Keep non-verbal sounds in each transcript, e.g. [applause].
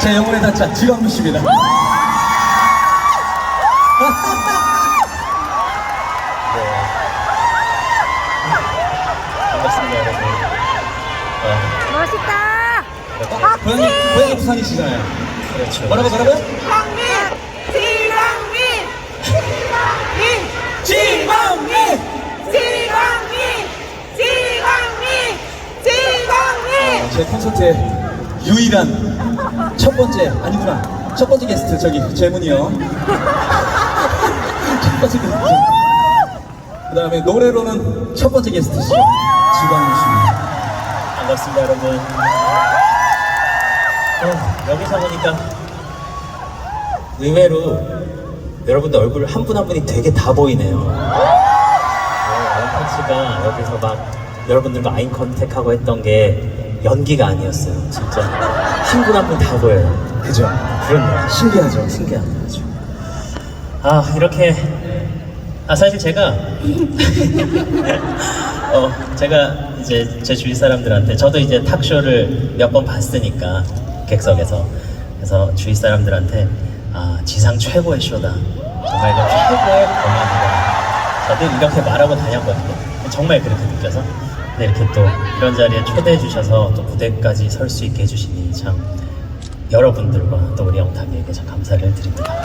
제 영혼의 단짝 지광무 씨입니다. 반갑습니다, 여러분. 어, 멋있다. 고양이 고양이 부산이시잖아요. 그렇죠. 뭐라고 뭐라고요? 황민, 지광민, 지광민, 지광민. 지광민. 제 콘서트의 유일한 첫 번째 아니구나 첫 번째 게스트 저기 재문이요. 첫 번째 게스트. 그 다음에 노래로는 첫 번째 게스트시죠 지광무 씨입니다. 반갑습니다, 여러분. 어, 여기서 보니까 의외로 여러분들 얼굴 한 분 한 분이 되게 다 보이네요. 원탁 씨가 여기서 막 여러분들과 아인 컨택하고 했던 게 연기가 아니었어요. 진짜 한 분 한 분 다 보여요. 그죠? 그렇네요. 신기하죠. 신기한 거죠. 아 이렇게 아 사실 제가 [laughs] 어 제가 이제 제 주위 사람들한테 저도 이제 탁쇼를 몇 번 봤으니까 객석에서 그래서 주위 사람들한테 아 지상 최고의 쇼다 정말 이거 최고의 공연이다 다들 이렇게 말하고 다녔거든요 정말 그렇게 느껴서 근데 이렇게 또 이런 자리에 초대해 주셔서 또 무대까지 설 수 있게 해주시니 참 여러분들과 또 우리 영탁이에게 참 감사를 드립니다.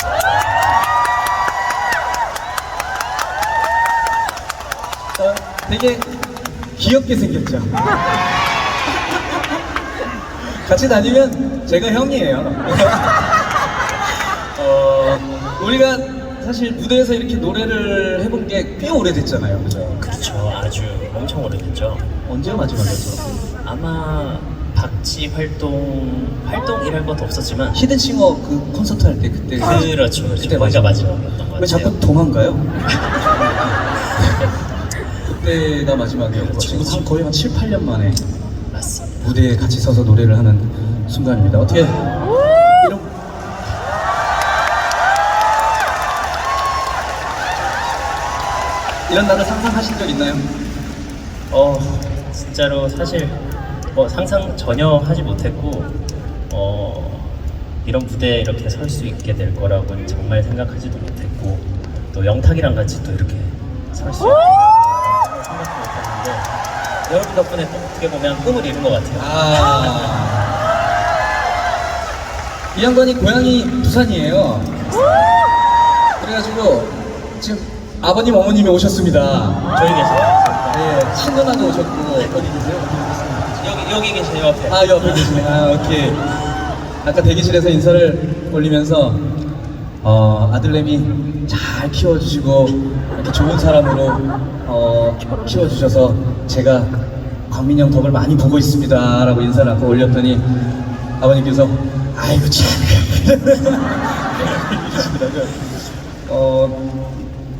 어, 되게 귀엽게 생겼죠. 같이 다니면 제가 형이에요. 어, 우리가 사실 무대에서 이렇게 노래를 해본 게 꽤 오래됐잖아요. 그죠? 그렇죠. 아주 엄청 오래됐죠. 언제가 마지막이었죠? 아마 박지 활동 활동이랄 것도 없었지만 히든싱어 그 콘서트 할 때 그때 그렇죠. 그렇죠. 그때 거기가 마지막. 마지막이었던 것 같아요. 왜 자꾸 도망가요? [laughs] 그때가 마지막이었고 그렇죠, 지금 한. 거의 한 7, 8년 만에 맞습니다. 무대에 같이 서서 노래를 하는 순간입니다. 어떻게 이런 날을 상상하신 적 있나요? 어 진짜로 사실 뭐 상상 전혀 하지 못했고 어 이런 무대에 이렇게 설 수 있게 될 거라고는 정말 생각하지도 못했고 또 영탁이랑 같이 또 이렇게 설 수 있게 생각도 못했는데 여러분 덕분에 또 어떻게 보면 꿈을 이룬 것 같아요. 아. 이 양반이 고향이 부산이에요. 그래가지고 지금 아버님 어머님이 오셨습니다. 저기 계세요. 네, 친누나도 오셨고 어디 계세요? 여기 여기 계세요 옆에. 아 옆에 계시네. 아 오케이. 아까 대기실에서 인사를 올리면서 어, 아들내미 잘 키워주시고 이렇게 좋은 사람으로 어, 키워주셔서 제가 광민이 형 덕을 많이 보고 있습니다 라고 인사를 아까 올렸더니 아버님께서 아이고 참 이러시더라고요. [laughs] 어,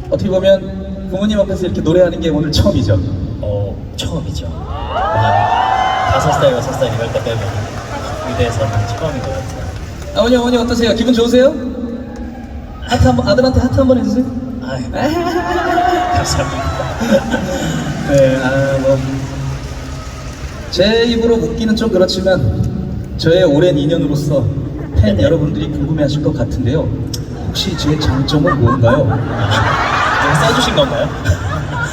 어떻게 보면 부모님 앞에서 이렇게 노래하는 게 오늘 처음이죠. 어 처음이죠. 한 다섯 살 여섯 살 이럴 때 빼면 무대에서는 처음인 것 같아요. 아버님 어머니 어떠세요? 기분 좋으세요? 하트 한 번 아들한테 하트 한 번 해주세요. 아유 [laughs] 감사합니다. [laughs] 네, 아, 뭐. 제 입으로 묻기는 좀 그렇지만, 저의 오랜 인연으로서 팬 여러분들이 궁금해 하실 것 같은데요. 혹시 제 장점은 뭔가요? 여기 써주신 건가요?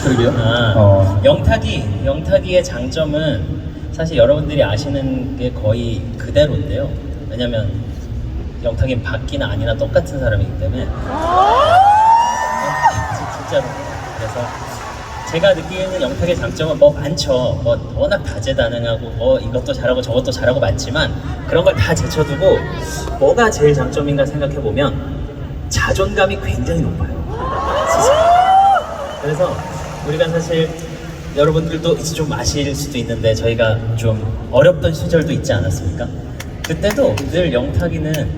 그러게요. 아, 어, 영탁이 영탁이의 장점은 사실 여러분들이 아시는 게 거의 그대로인데요. 왜냐면 영탁이 밖이나 아니나 똑같은 사람이기 때문에 진- 진짜로 그래서 제가 느끼는 영탁의 장점은 뭐 많죠. 뭐 워낙 다재다능하고 뭐 이것도 잘하고 저것도 잘하고 많지만 그런 걸 다 제쳐두고 뭐가 제일 장점인가 생각해 보면 자존감이 굉장히 높아요. 스스로. 그래서 우리가 사실 여러분들도 이제 좀 아실 수도 있는데 저희가 좀 어렵던 시절도 있지 않았습니까? 그때도 늘 영탁이는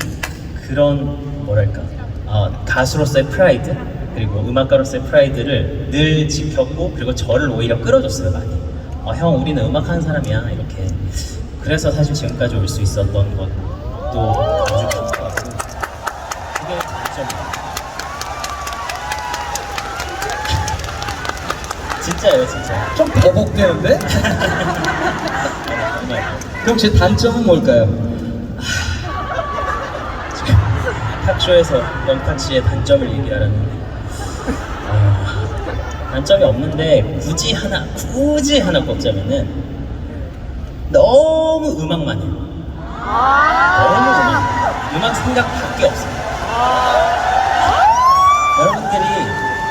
그런 뭐랄까 어, 가수로서의 프라이드 그리고 음악가로서의 프라이드를 늘 지켰고 그리고 저를 오히려 끌어줬어요 많이 어, 형 우리는 음악하는 사람이야 이렇게 그래서 사실 지금까지 올 수 있었던 것도 아주 그게 장점이에요 진짜예요 진짜 좀 버벅대는데? 정말 [laughs] 그럼 제 단점은 뭘까요? 탁쇼에서 영탁 씨의 단점을 얘기하라는데 아, 단점이 없는데 굳이 하나 굳이 하나 꼽자면은 너무 음악만 해요. 너무 음악 음악 생각밖에 없어요. 여러분들이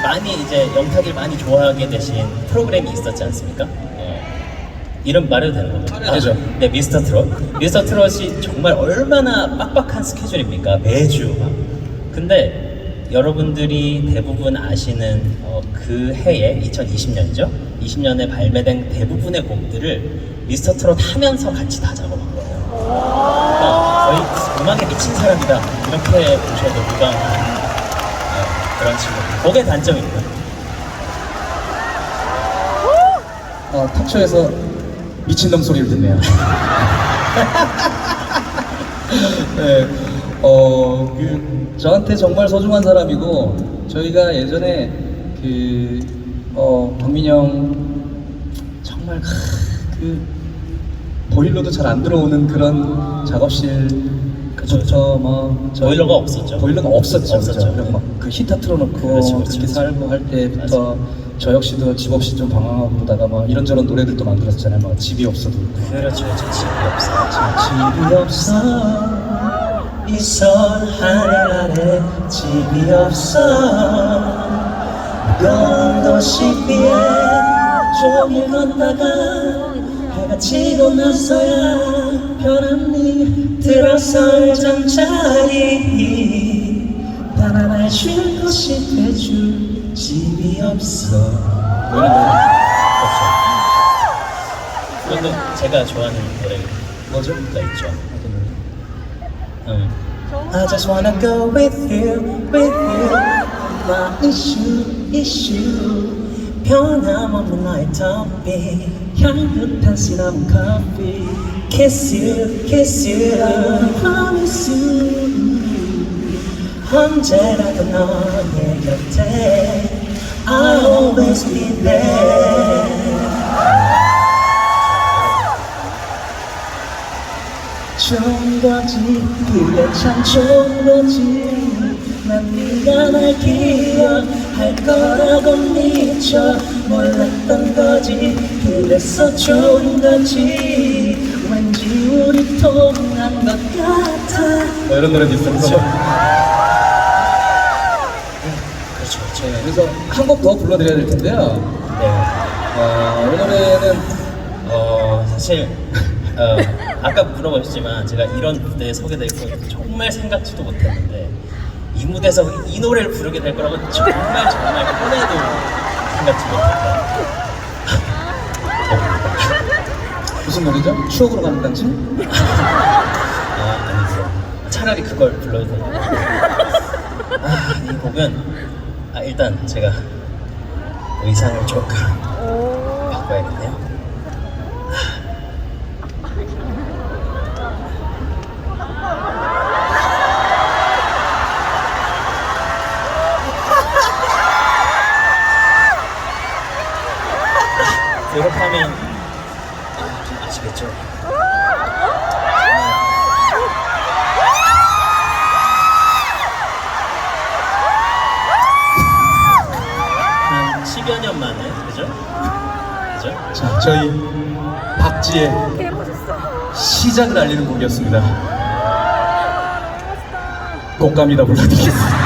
많이 이제 영탁이를 많이 좋아하게 되신 프로그램이 있었지 않습니까? 어, 이름 말해도 되는 거죠? 말해도 되죠. 네, 미스터 트롯. 미스터 트롯이 정말 얼마나 빡빡한 스케줄입니까? 매주 막. 근데 여러분들이 대부분 아시는 어, 그 해에 2020년이죠. 20년에 발매된 대부분의 곡들을 미스터 트롯 하면서 같이 다 작업한. 그러니까 음악에 미친 사람이다 이렇게 보셔도 무방한 어, 그런 친구. 그게 단점입니다. 어, 탑쇼에서 미친놈 소리를 듣네요. [laughs] 네, 어, 그, 저한테 정말 소중한 사람이고, 저희가 예전에 그, 어, 박민형 정말 크, 그, 보일러도 잘 안 들어오는 그런 작업실 그부터 뭐 저희- 보일러가 없었죠. 보일러가 없었죠. 없었죠. 그죠? 그리고 막그 히터 틀어놓고 그렇죠, 그렇죠, 그렇게 그렇죠. 살고 할 때부터 저 역시도 집 없이 좀 방황하고 그러다가 막 이런저런 노래들도 만들었잖아요. 막 집이 없어도. 그렇죠, 저 집이 없어요. 집이 없어 이선 하늘 아래 집이 없어 무거운 도시 위에 종일 걷다가 지고 나서야 변함니 들어설 잠자리 단 하나의 쉴 곳이 돼줄 집이 없어 노래 그것도 제가 좋아하는 노래가 뭐죠? 있죠 음. I just wanna go with you, with you. My issue, issue. 변함없는 나의 텅빈 향긋한 시나몬 커피. Kiss you, kiss you. Promise you. 언제라도 너의 곁에 I'll always be there. 좋은 거지 그래 참 좋은 거지 난 네가 날 기억할 거라고 미쳐 몰랐던 거지 그래서 좋은 거지 왠지 우리 통한 것 같아 뭐 이런 노래도 있었죠. 그렇죠 그렇죠 네, 그래서 한 곡 더 불러드려야 될 텐데요. 네. 어, 이 노래는 어 사실 [laughs] 어, 아까 물어보셨지만 제가 이런 무대에 서게 될거 정말 생각지도 못했는데 이 무대에서 이 노래를 부르게 될 거라고 정말 정말 꿈에도 생각지 못했어요. 무슨 노래죠? 추억으로 가는 단지? 아 아니죠. 차라리 그걸 불러야 돼요. 아이 곡은 아 일단 제가 의상을 조금 바꿔야겠네요. 이 렇게 하면 아, 좀 아시겠죠? 한 10여 년 만에 그죠? 그죠? 자, 저희 박지의. 시작을 알리는 곡이었습니다. 곡감이다 불러드리겠습니다.